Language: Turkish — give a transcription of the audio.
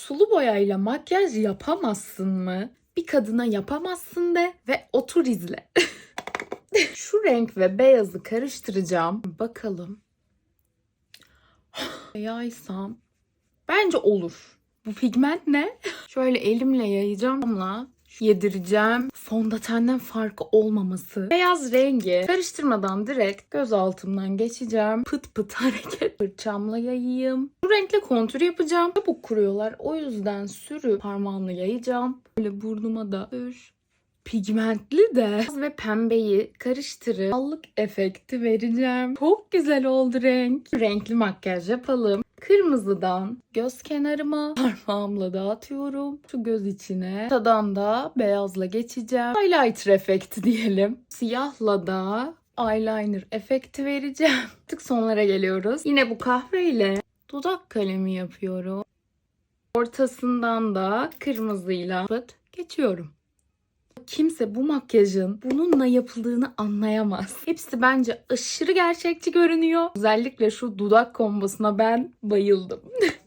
Sulu boyayla makyaj yapamazsın mı? Bir kadına yapamazsın de ve otur izle. Şu renk ve beyazı karıştıracağım. Bakalım. Yaysam. Bence olur. Bu pigment ne? Şöyle elimle yayacağım. Yedireceğim. Fondötenden farkı olmaması. Beyaz rengi karıştırmadan direkt göz altımdan geçeceğim. Pıt pıt hareket. Fırçamla yayayım. Bu renkle kontür yapacağım. Çabuk kuruyorlar. O yüzden sürüp parmağımla yayacağım. Böyle burnuma da sür. Pigmentli de ve pembeyi karıştırıp allık efekti vereceğim. Çok güzel oldu renk. Renkli makyaj yapalım. Kırmızıdan göz kenarıma parmağımla dağıtıyorum. Şu göz içine. Ortadan da beyazla geçeceğim. Highlighter efekti diyelim. Siyahla da eyeliner efekti vereceğim. Artık sonlara geliyoruz. Yine bu kahveyle dudak kalemi yapıyorum. Ortasından da kırmızıyla geçiyorum. Kimse bu makyajın bununla yapıldığını anlayamaz. Hepsi bence aşırı gerçekçi görünüyor. Özellikle şu dudak kombosuna ben bayıldım.